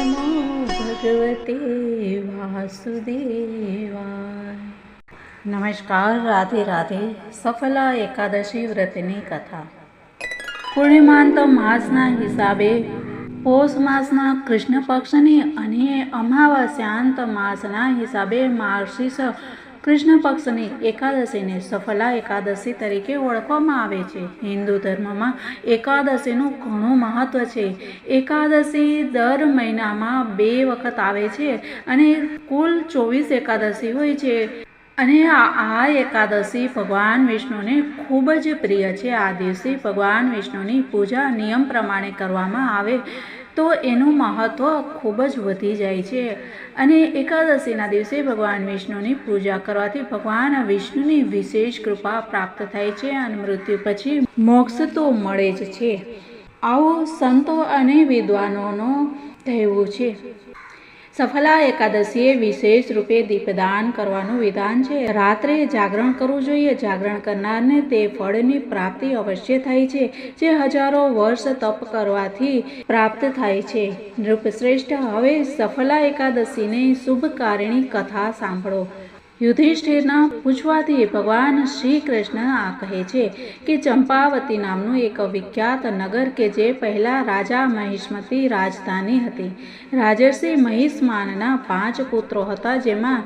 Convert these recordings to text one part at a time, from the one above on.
નમો ભગવતે વાસુદેવાય નમસ્કાર રાધે રાધે સફલા એકાદશી વ્રતની કથા પૂર્ણિમાંત માસના હિસાબે પોષ માસના કૃષ્ણ પક્ષની અને અમાવાસ્યાંત માસના હિસાબે માર્ગશીર્ષ કૃષ્ણ પક્ષની એકાદશીને સફલા એકાદશી તરીકે ઓળખવામાં આવે છે. હિન્દુ ધર્મમાં એકાદશીનું ઘણું મહત્વ છે. એકાદશી દર મહિનામાં બે વખત આવે છે અને કુલ ચોવીસ એકાદશી હોય છે. અને આ એકાદશી ભગવાન વિષ્ણુને ખૂબ જ પ્રિય છે. આ દિવસે ભગવાન વિષ્ણુની પૂજા નિયમ પ્રમાણે કરવામાં આવે. તો એનું મહત્ત્વ ખૂબ જ વધી જાય છે. અને એકાદશીના દિવસે ભગવાન વિષ્ણુની પૂજા કરવાથી ભગવાન વિષ્ણુની વિશેષ કૃપા પ્રાપ્ત થાય છે અને મૃત્યુ પછી મોક્ષ તો મળે જ છે. આવો સંતો અને વિદ્વાનોનો કહેવું છે. સફલા એકાદશીએ વિશેષ રૂપે દીપદાન કરવાનું વિધાન છે. રાત્રે જાગરણ કરવું જોઈએ. જાગરણ કરનારને તે ફળની પ્રાપ્તિ અવશ્ય થાય છે, જે હજારો વર્ષ તપ કરવાથી પ્રાપ્ત થાય છે. નૃપશ્રેષ્ઠ, હવે સફલા એકાદશીને શુભકારિણી કથા સાંભળો. યુધિષ્ઠિરના પૂછવાથી ભગવાન શ્રી કૃષ્ણ આ કહે છે કે ચંપાવતી નામનું એક વિખ્યાત નગર કે જે પહેલા રાજા મહિષ્મતી રાજધાની હતી. રાજર્ષિ મહિષ્માનના પાંચ પુત્રો હતા જેમાં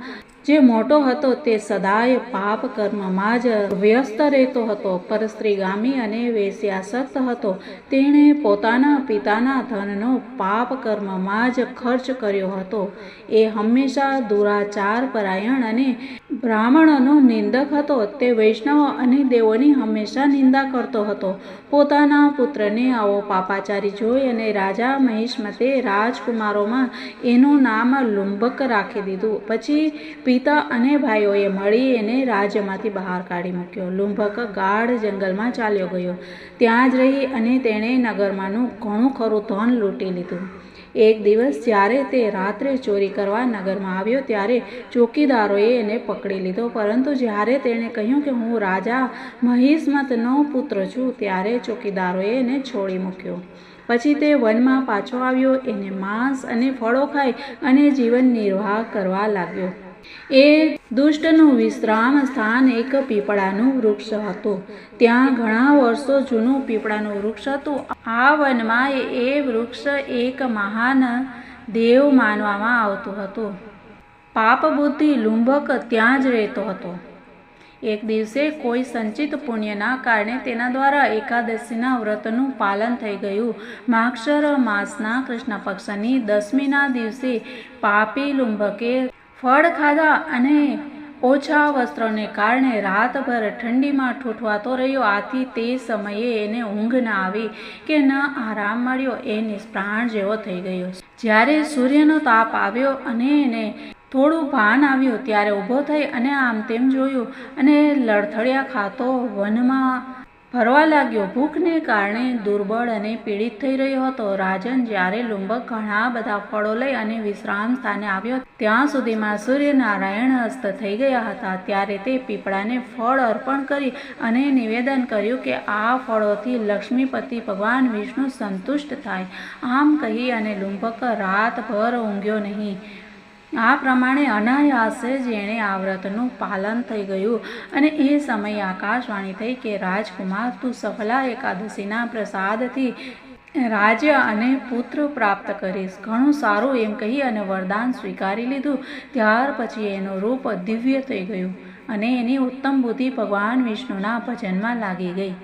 જે મોટો હતો તે સદાય પાપ કર્મમાં જ વ્યસ્ત રહેતો હતો. પરસ્ત્રીગામી અને વેશ્યાસક્ત હતો. તેણે પોતાના પિતાના ધનનો પાપ કર્મમાં જ ખર્ચ કર્યો હતો. એ હંમેશા દુરાચાર પરાયણ અને બ્રાહ્મણોનો નિંદક હતો. તે વૈષ્ણવ અને દેવોની હંમેશા નિંદા કરતો હતો. પોતાના પુત્રને આવો પાપાચારી જોઈ અને રાજા મહિષ્મતે રાજકુમારોમાં એનું નામ લુંબક રાખી દીધું. પછી પિતા અને ભાઈઓએ મળી એને રાજ્યમાંથી બહાર કાઢી મૂક્યો. લુંભક ગાઢ જંગલમાં ચાલ્યો ગયો. ત્યાં જ રહી અને તેણે નગરમાંનું ઘણું ખરું ધન લૂંટી લીધું. એક દિવસ જ્યારે તે રાત્રે ચોરી કરવા નગરમાં આવ્યો ત્યારે ચોકીદારોએ એને પકડી લીધો. પરંતુ જ્યારે તેણે કહ્યું કે હું રાજા મહિષ્મતનો પુત્ર છું, ત્યારે ચોકીદારોએ એને છોડી મૂક્યો. પછી તે વનમાં પાછો આવ્યો. એને માંસ અને ફળો ખાઈ અને જીવન નિર્વાહ કરવા લાગ્યો. એ દુષ્ટનું વિશ્રામ સ્થાન એક પીપળાનું વૃક્ષ હતું. ત્યાં ઘણા વર્ષો જૂનું પીપળાનું વૃક્ષ હતું. આ વનમાં એ વૃક્ષ એક મહાન દેવ માનવામાં આવતું હતું. પાપ બુદ્ધિ લુંભક ત્યાં જ રહેતો હતો. એક દિવસે કોઈ સંચિત પુણ્યના કારણે તેના દ્વારા એકાદશીના વ્રતનું પાલન થઈ ગયું. માક્ષર માસના કૃષ્ણ પક્ષની દસમીના દિવસે પાપી લુંભકે ફળ ખાધા અને ઓછા વસ્ત્રોને કારણે રાતભર ઠંડીમાં ઠૂઠવાતો રહ્યો. આથી તે સમયે એને ઊંઘ ના આવી કે ન આરામ મળ્યો. એ નિષ્પ્રાણ જેવો થઈ ગયો. જ્યારે સૂર્યનો તાપ આવ્યો અને એને થોડું ભાન આવ્યું ત્યારે ઊભો થઈ અને આમ તેમ જોયું અને લડથડિયા ખાતો વનમાં ફરવા લાગ્યો. ભૂખને કારણે દુર્બળ અને પીડિત થઈ રહ્યો હતો. રાજન જ્યારે લુંબક ઘણા બધા ફળો લઈ અને વિશ્રામ સ્થાને આવ્યો, ત્યાં સુધીમાં સૂર્યનારાયણ અસ્ત થઈ ગયા હતા. ત્યારે તે પીપળાને ફળ અર્પણ કરી અને નિવેદન કર્યું કે આ ફળોથી લક્ષ્મીપતિ ભગવાન વિષ્ણુ સંતુષ્ટ થાય. આમ કહી અને લુંબક રાતભર ઊંઘ્યો નહીં. આ પ્રમાણે અનાયાસે જેણે આ વ્રતનું પાલન થઈ ગયું અને એ સમયે આકાશવાણી થઈ કે, રાજકુમાર, તું સફલા એકાદશીના પ્રસાદથી રાજ્ય અને પુત્ર પ્રાપ્ત કરીશ. ઘણું સારું એમ કહી અને વરદાન સ્વીકારી લીધું. ત્યાર પછી એનું રૂપ દિવ્ય થઈ ગયું. અને એની ઉત્તમ બુદ્ધિ ભગવાન વિષ્ણુના ભજનમાં લાગી ગઈ.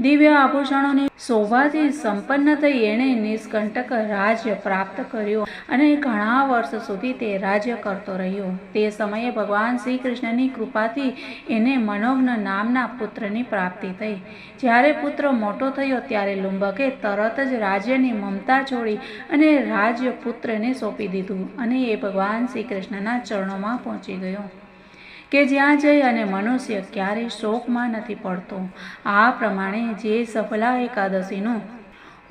દિવ્ય આભૂષણોની શોભાથી સંપન્ન થઈ એણે નિષ્કંટક રાજ્ય પ્રાપ્ત કર્યું અને ઘણા વર્ષ સુધી તે રાજ્ય કરતો રહ્યો. તે સમયે ભગવાન શ્રી કૃષ્ણની કૃપાથી એને મનોજ્ઞ નામના પુત્રની પ્રાપ્તિ થઈ. જ્યારે પુત્ર મોટો થયો ત્યારે લુંબકે તરત જ રાજ્યની મમતા છોડી અને રાજ્ય પુત્રને સોંપી દીધું અને એ ભગવાન શ્રી કૃષ્ણના ચરણોમાં પહોંચી ગયો. કે જ્યાં જઈ અને મનુષ્ય ક્યારેય શોકમાં નથી પડતો. આ પ્રમાણે જે સફલા એકાદશીનું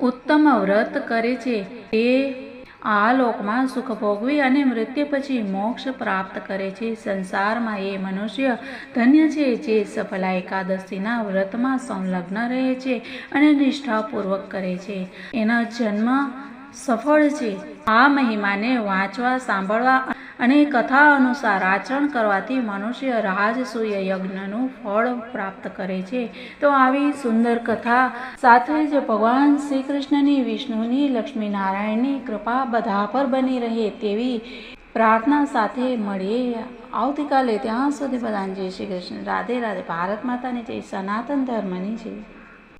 ઉત્તમ વ્રત કરે છે, તે આ લોકમાં સુખ ભોગવી અને મૃત્યુ પછી મોક્ષ પ્રાપ્ત કરે છે. સંસારમાં એ મનુષ્ય ધન્ય છે જે સફલા એકાદશીના વ્રતમાં સંલગ્ન રહે છે અને નિષ્ઠાપૂર્વક કરે છે. એના જન્મ સફળ છે. આ મહિમાને વાંચવા, સાંભળવા અને કથા અનુસાર આચરણ કરવાથી મનુષ્ય રાજસૂય યજ્ઞનું ફળ પ્રાપ્ત કરે છે. તો આવી સુંદર કથા સાથે જ ભગવાન શ્રી કૃષ્ણની વિષ્ણુની લક્ષ્મીનારાયણની કૃપા બધા પર બની રહે તેવી પ્રાર્થના સાથે મળીએ. આવતીકાલે ત્યાં સુધી બધાને જય શ્રી કૃષ્ણ. રાધે રાધે. ભારત માતાની જય. સનાતન ધર્મની જય.